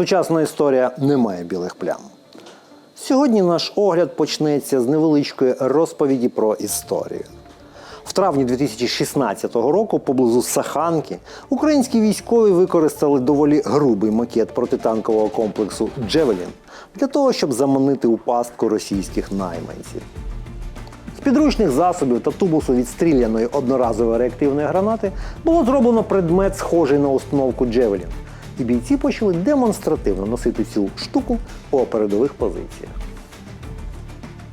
Сучасна історія не має білих плям. Сьогодні наш огляд почнеться з невеличкої розповіді про історію. В травні 2016 року поблизу Саханки українські військові використали доволі грубий макет протитанкового комплексу Джевелін для того, щоб заманити у пастку російських найманців. З підручних засобів та тубусу відстріляної одноразової реактивної гранати було зроблено предмет, схожий на установку Джевелін, і бійці почали демонстративно носити цю штуку по передових позиціях.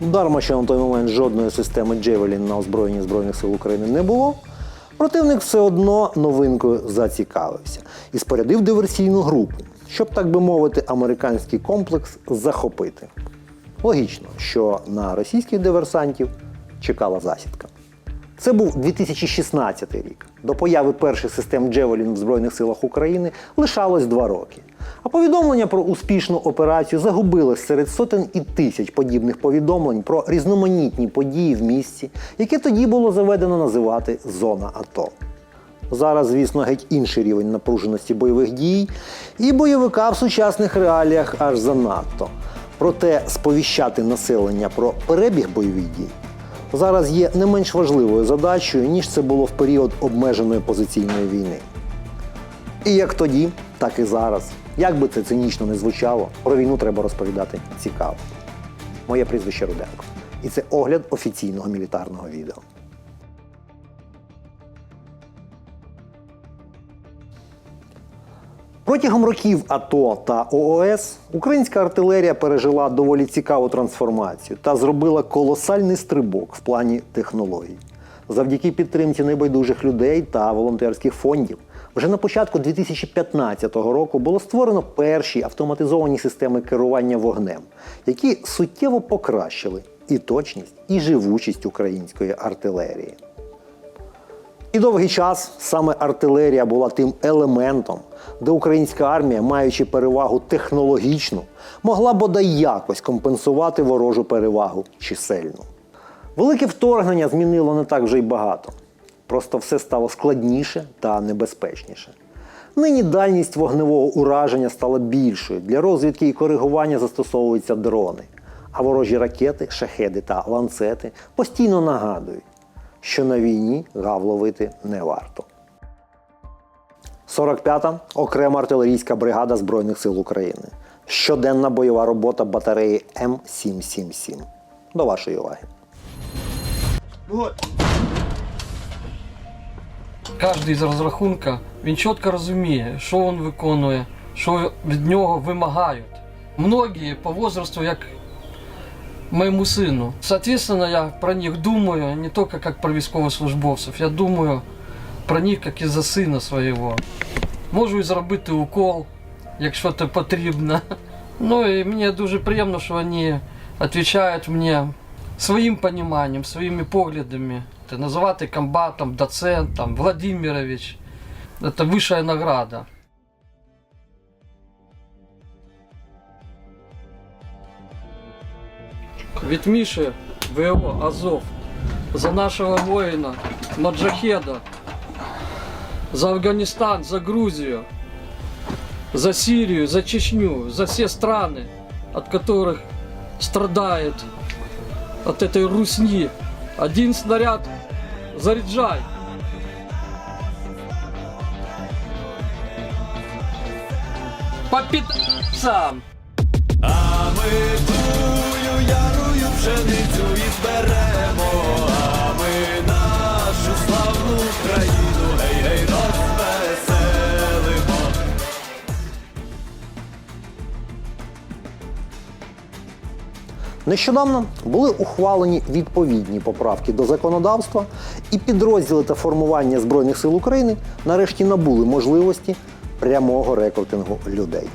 Дарма, що на той момент жодної системи Джевелін на озброєнні Збройних сил України не було, противник все одно новинкою зацікавився і спорядив диверсійну групу, щоб, так би мовити, американський комплекс захопити. Логічно, що на російських диверсантів чекала засідка. Це був 2016 рік. До появи перших систем Джевелін в Збройних силах України лишалось два роки. А повідомлення про успішну операцію загубилось серед сотень і тисяч подібних повідомлень про різноманітні події в місці, яке тоді було заведено називати зона АТО. Зараз, звісно, геть інший рівень напруженості бойових дій, і бойовика в сучасних реаліях аж занадто. Проте сповіщати населення про перебіг бойових дій зараз є не менш важливою задачею, ніж це було в період обмеженої позиційної війни. І як тоді, так і зараз. Як би це цинічно не звучало, про війну треба розповідати цікаво. Моє прізвище Руденко. І це огляд офіційного мілітарного відео. Протягом років АТО та ООС українська артилерія пережила доволі цікаву трансформацію та зробила колосальний стрибок в плані технологій. Завдяки підтримці небайдужих людей та волонтерських фондів. Вже на початку 2015 року було створено перші автоматизовані системи керування вогнем, які суттєво покращили і точність, і живучість української артилерії. І довгий час саме артилерія була тим елементом, де українська армія, маючи перевагу технологічну, могла бодай якось компенсувати ворожу перевагу чисельну. Велике вторгнення змінило не так вже й багато. Просто все стало складніше та небезпечніше. Нині дальність вогневого ураження стала більшою. Для розвідки і коригування застосовуються дрони. А ворожі ракети, шахеди та ланцети постійно нагадують, що на війні гав ловити не варто. 45-та окрема артилерійська бригада Збройних сил України. Щоденна бойова робота батареї М777. До вашої уваги. Кожен з розрахунка він чітко розуміє, що він виконує, що від нього вимагають. Многі по возрасту, як моєму сину. Соответственно, я про них думаю не тільки як про військовослужбовців, я думаю про них як і за сина свого. Можу і зробити укол, якщо це потрібно. Ну і мені дуже приємно, що вони відповідають мені своїм поніманням, своїми поглядами. Називати комбатом, доцентом, Владимирович. Це вища награда. Від Міші ВО Азов за нашого воїна Маджахеда, за Афганистан, за Грузию, за Сирию, за Чечню, за все страны, от которых страдает от этой русни. Один снаряд заряджай. По пи***цам. А ми тую ярую пшеницю і зберемо, а ми нашу славну країну, гей, гей, розвеселимо. Нещодавно були ухвалені відповідні поправки до законодавства, і підрозділи та формування Збройних сил України нарешті набули можливості прямого рекрутингу людей.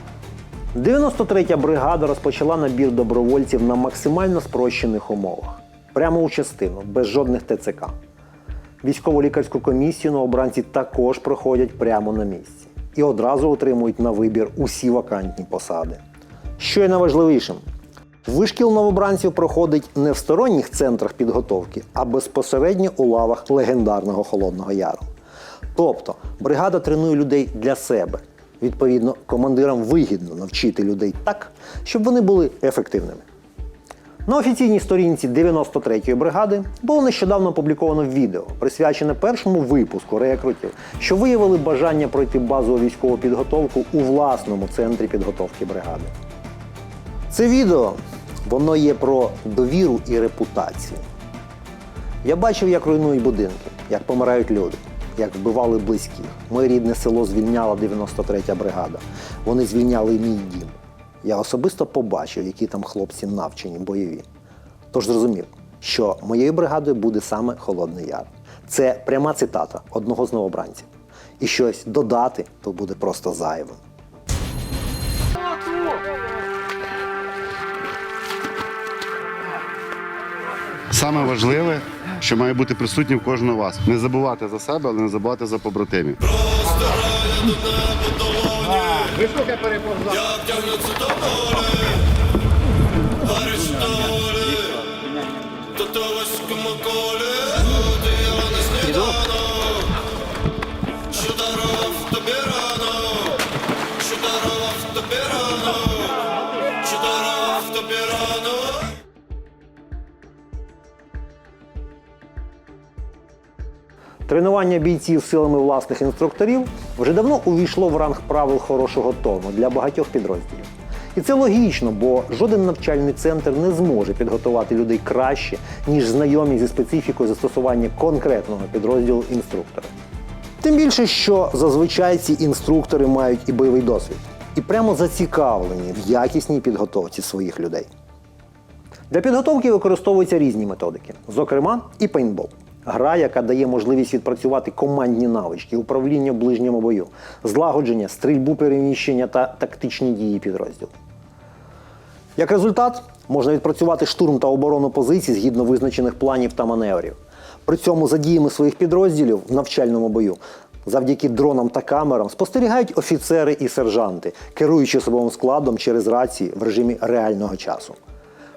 93-я бригада розпочала набір добровольців на максимально спрощених умовах, прямо у частину, без жодних ТЦК. Військово-лікарську комісію новобранці також проходять прямо на місці і одразу отримують на вибір усі вакантні посади. Що є найважливішим, Вишкіл новобранців проходить не в сторонніх центрах підготовки, а безпосередньо у лавах легендарного Холодного Яру. Тобто бригада тренує людей для себе Відповідно, командирам вигідно навчити людей так, щоб вони були ефективними. На офіційній сторінці 93-ї бригади було нещодавно опубліковано відео, присвячене першому випуску рекрутів, що виявили бажання пройти базову військову підготовку у власному центрі підготовки бригади. Це відео воно є про довіру і репутацію. Я бачив, як руйнують будинки, як помирають люди, як вбивали близьких. Моє рідне село звільняла 93-я бригада. Вони звільняли мій дім. Я особисто побачив, які там хлопці навчені, бойові. Тож зрозумів, що моєю бригадою буде саме Холодний Яр. Це пряма цитата одного з новобранців. І щось додати то буде просто зайвим. Саме важливе, що має бути присутнім в кожного вас. Не забувати за себе, але не забувати за побратимів. Тут Тренування бійців силами власних інструкторів вже давно увійшло в ранг правил хорошого тону для багатьох підрозділів. І це логічно, бо жоден навчальний центр не зможе підготувати людей краще, ніж знайомі зі специфікою застосування конкретного підрозділу інструктора. Тим більше, що зазвичай ці інструктори мають і бойовий досвід, і прямо зацікавлені в якісній підготовці своїх людей. Для підготовки використовуються різні методики, зокрема і пейнтбол. Гра, яка дає можливість відпрацювати командні навички, управління в ближньому бою, злагодження, стрільбу переміщення та тактичні дії підрозділу. Як результат, можна відпрацювати штурм та оборону позицій згідно визначених планів та маневрів. При цьому за діями своїх підрозділів в навчальному бою завдяки дронам та камерам спостерігають офіцери і сержанти, керуючи особовим складом через рації в режимі реального часу.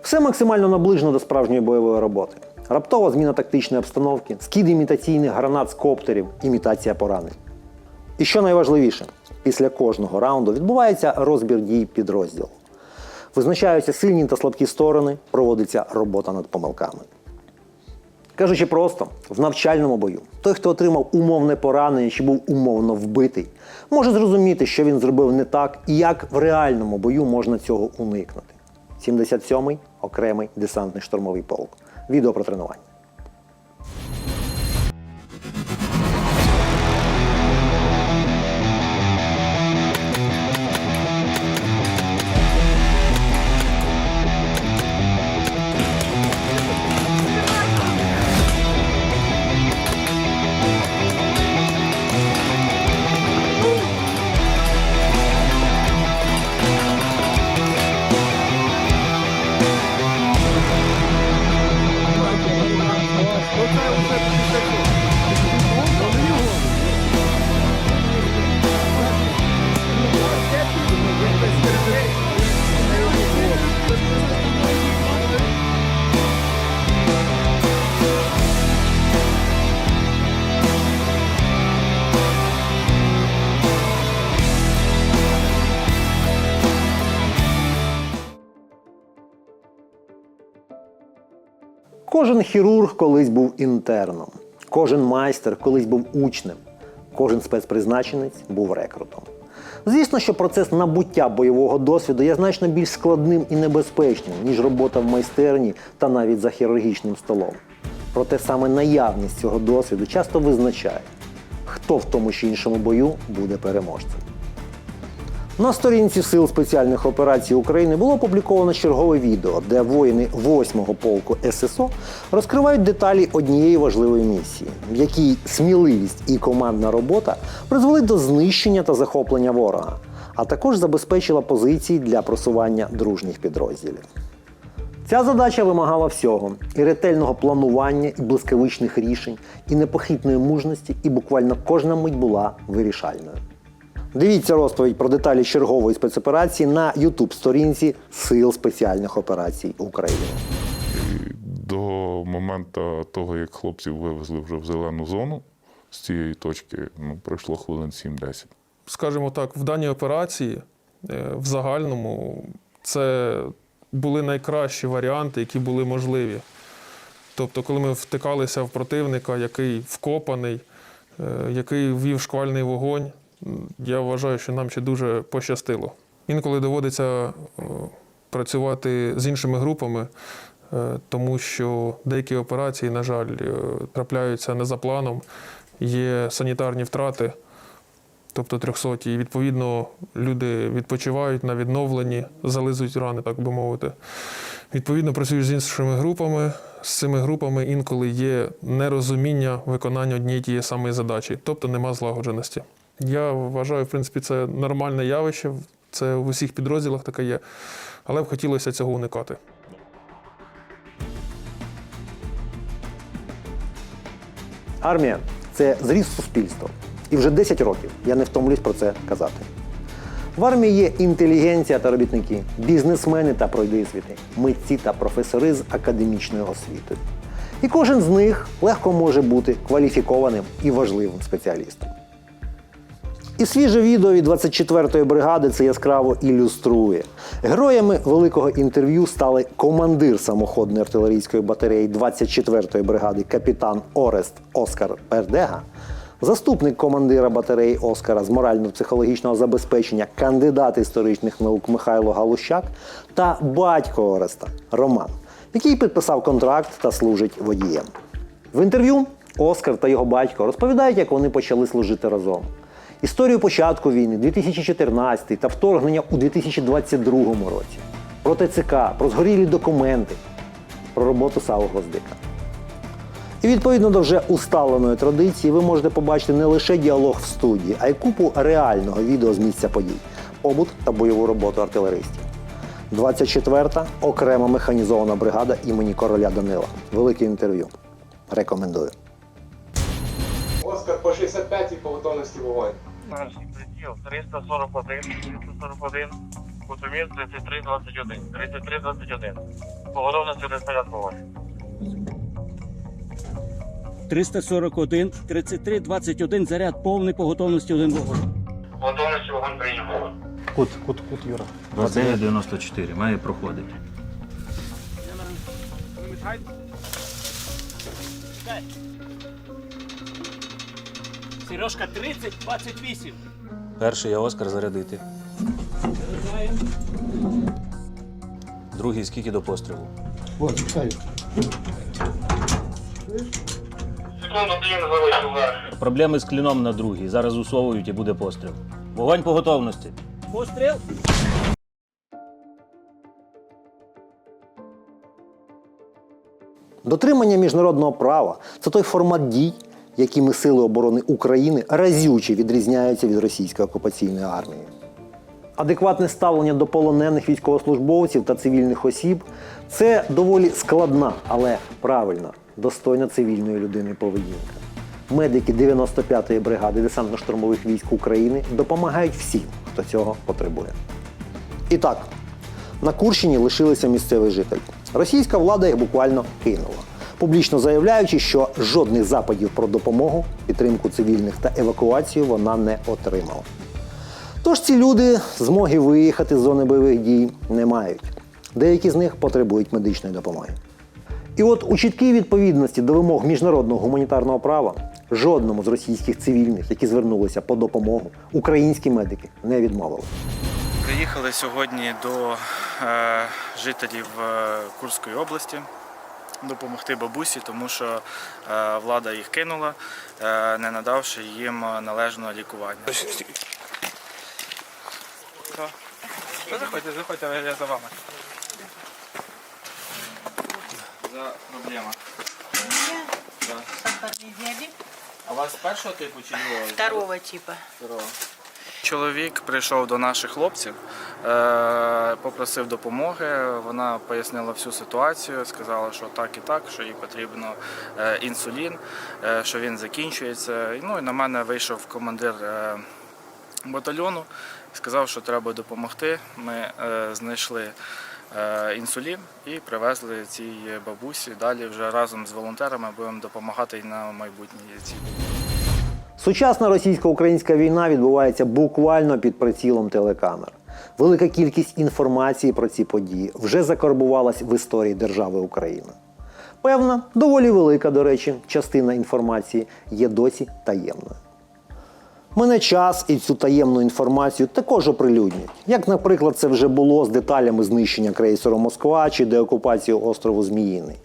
Все максимально наближено до справжньої бойової роботи. Раптова зміна тактичної обстановки, скид імітаційних гранат з коптерів, імітація поранень. І що найважливіше, після кожного раунду відбувається розбір дій підрозділу. Визначаються сильні та слабкі сторони, проводиться робота над помилками. Кажучи просто, в навчальному бою той, хто отримав умовне поранення чи був умовно вбитий, може зрозуміти, що він зробив не так і як в реальному бою можна цього уникнути. 77-й окремий десантний штурмовий полк. Відео про тренування. Кожен хірург колись був інтерном, кожен майстер колись був учнем, кожен спецпризначенець був рекрутом. Звісно, що процес набуття бойового досвіду є значно більш складним і небезпечним, ніж робота в майстерні та навіть за хірургічним столом. Проте саме наявність цього досвіду часто визначає, хто в тому чи іншому бою буде переможцем. На сторінці Сил спеціальних операцій України було опубліковано чергове відео, де воїни 8-го полку ССО розкривають деталі однієї важливої місії, в якій сміливість і командна робота призвели до знищення та захоплення ворога, а також забезпечила позиції для просування дружніх підрозділів. Ця задача вимагала всього: і ретельного планування, і блискавичних рішень, і непохитної мужності, і буквально кожна мить була вирішальною. Дивіться розповідь про деталі чергової спецоперації на youtube сторінці Сил спеціальних операцій України. До моменту того, як хлопців вивезли вже в зелену зону, з цієї точки ну, пройшло хвилин 7-10. скажімо так, в даній операції е, в загальному це були найкращі варіанти, які були можливі. Тобто, коли ми втикалися в противника, який вкопаний, е, який ввів шквальний вогонь, я вважаю, що нам ще дуже пощастило. Інколи доводиться е, працювати з іншими групами, е, тому що деякі операції, на жаль, е, трапляються не за планом, є санітарні втрати, тобто 300, і відповідно люди відпочивають на відновленні, зализують рани, так би мовити. Відповідно, працюєш з іншими групами. З цими групами інколи є нерозуміння виконання однієї тієї самої задачі, тобто нема злагодженості. Я вважаю, в принципі, це нормальне явище, це в усіх підрозділах таке є, але б хотілося цього уникати. Армія це зріст суспільства. І вже 10 років я не втомлюсь про це казати. В армії є інтелігенція та робітники, бізнесмени та пройдисвіти, митці та професори з академічною освітою. І кожен з них легко може бути кваліфікованим і важливим спеціалістом. І свіже відео від 24-ї бригади це яскраво ілюструє. Героями великого інтерв'ю стали командир самоходної артилерійської батареї 24-ї бригади капітан Орест Оскар Пердега, заступник командира батареї Оскара з морально-психологічного забезпечення, кандидат історичних наук Михайло Галущак та батько Ореста Роман, який підписав контракт та служить водієм. В інтерв'ю Оскар та його батько розповідають, як вони почали служити разом. Історію початку війни 2014 та вторгнення у 2022 році. Про ТЦК, про згорілі документи, про роботу Саву Гвоздика. І відповідно до вже усталеної традиції, ви можете побачити не лише діалог в студії, а й купу реального відео з місця подій, побут та бойову роботу артилеристів. 24-та окрема механізована бригада імені короля Данила. Велике інтерв'ю. Рекомендую. По 65 і по готовності вогонь. Перший приціл 341, 341, Кутумір 33, 21, 33, 21. По готовності снаряд вогонь. 341, 33, 21, заряд повний по готовності один вогонь. Готовності вогонь прийняв. Кут, кут, кут, Юра. 2994 має проходити. Сережка 30, 28. Перший я Оскар зарядити. Другий скільки до пострілу? Секунду дві залишив. Проблеми з кліном на другий. Зараз усовують і буде постріл. Вогонь по готовності. Постріл. Дотримання міжнародного права це той формат дій, якими Сили оборони України разюче відрізняються від російської окупаційної армії. Адекватне ставлення до полонених військовослужбовців та цивільних осіб це доволі складна, але правильна, достойна цивільної людини поведінка. Медики 95-ї бригади десантно-штурмових військ України допомагають всім, хто цього потребує. І так, на Курщині лишилися місцеві жителі. Російська влада їх буквально кинула, публічно заявляючи, що жодних западів про допомогу, підтримку цивільних та евакуацію вона не отримала. Тож ці люди змоги виїхати з зони бойових дій не мають. Деякі з них потребують медичної допомоги. І от у чіткій відповідності до вимог міжнародного гуманітарного права жодному з російських цивільних, які звернулися по допомогу, українські медики не відмовили. Приїхали сьогодні до е, жителів е, Курської області допомогти бабусі, тому що е, влада їх кинула, е, не надавши їм належного лікування. Заходьте, заходьте, я за вами. За проблема. Сахарный диабет А у вас першого типу чи другого? второго типа. Чоловік прийшов до наших хлопців, е, попросив допомоги. Вона пояснила всю ситуацію, сказала, що так і так, що їй потрібно е, інсулін, е, що він закінчується. Ну і на мене вийшов командир е, батальйону, сказав, що треба допомогти. Ми е, знайшли е, інсулін і привезли цій бабусі. Далі вже разом з волонтерами будемо допомагати і на майбутнє цій. Сучасна російсько-українська війна відбувається буквально під прицілом телекамер. Велика кількість інформації про ці події вже закарбувалась в історії держави Україна. Певна, доволі велика, до речі, частина інформації є досі таємною. Мене час і цю таємну інформацію також оприлюднять. Як, наприклад, це вже було з деталями знищення крейсеру Москва чи деокупацію острову Зміїний.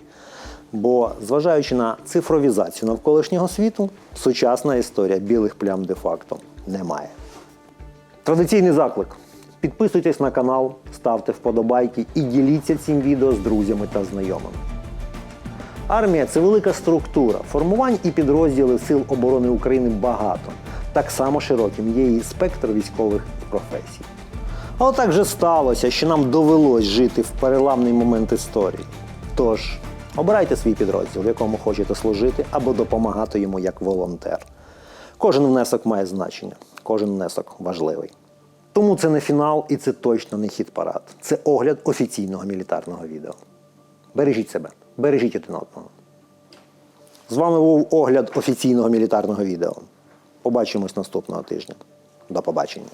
Бо, зважаючи на цифровізацію навколишнього світу, сучасна історія білих плям де-факто немає. Традиційний заклик. Підписуйтесь на канал, ставте вподобайки і діліться цим відео з друзями та знайомими. Армія це велика структура. Формувань і підрозділів Сил оборони України багато. Так само широким є і спектр військових професій. А отак же сталося, що нам довелось жити в переламний момент історії. Тож, обирайте свій підрозділ, в якому хочете служити, або допомагати йому як волонтер. Кожен внесок має значення, кожен внесок важливий. Тому це не фінал і це точно не хід парад. Це огляд офіційного мілітарного відео. Бережіть себе, бережіть один одного. З вами був огляд офіційного мілітарного відео. Побачимось наступного тижня. До побачення.